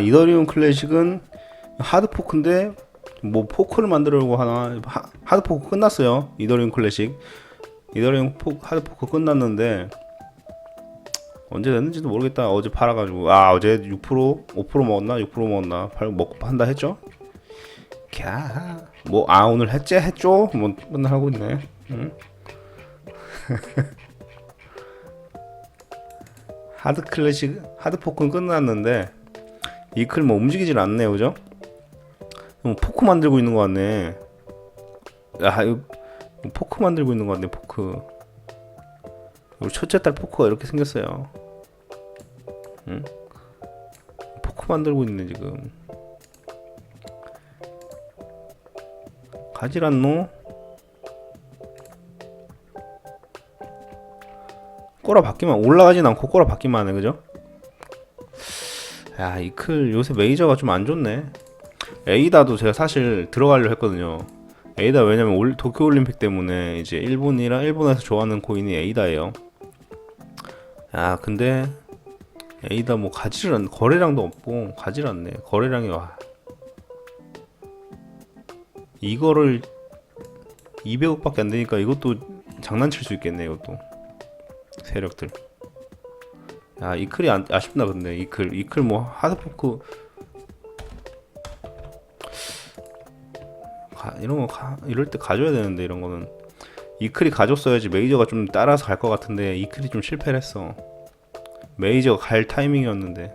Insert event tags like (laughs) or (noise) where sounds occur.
이더리움 클래식은 하드포크인데 뭐 포크를 만들려고 하나 하, 하드포크 끝났어요. 이더리움 클래식. 이더리움 포, 하드포크 끝났는데 언제 됐는지도 모르겠다. 어제 팔아가지고. 아 어제 6% 5% 먹었나? 6% 먹었나? 팔 먹고 판다 했죠? 캬뭐아 오늘 했지? 했죠? 뭐 맨날 하고 있네. 응? (laughs) 하드 클래식 하드 포크는 끝났는데 이클 뭐 움직이질 않네요 그죠? 뭐 포크 만들고 있는 것 같네 야 이거 포크 만들고 있는 것 같네 포크 우리 첫째 딸 포크가 이렇게 생겼어요 응? 포크 만들고 있네 지금 가질 않노? 꼬라 받기만 올라가진 않고 꼬라 받기만 하네 그죠? 야 이클 요새 메이저가 좀 안 좋네. 에이다도 제가 사실 들어가려 했거든요. 에이다 왜냐면 올, 도쿄올림픽 때문에 이제 일본이랑 일본에서 좋아하는 코인이 에이다예요. 야 근데 에이다 뭐 가지를 않 거래량도 없고 가지를 않네. 거래량이 와. 이거를 200억밖에 안 되니까 이것도 장난칠 수 있겠네 이것도. 세력들 야 이클이 안, 아쉽나 근데 이클 이클 뭐 하드포크 가, 이런 거 가, 이럴 때 가져야 되는데 이런 거는. 이클이 가졌어야지 메이저가 좀 따라서 갈 것 같은데 이클이 좀 실패를 했어. 메이저가 갈 타이밍이었는데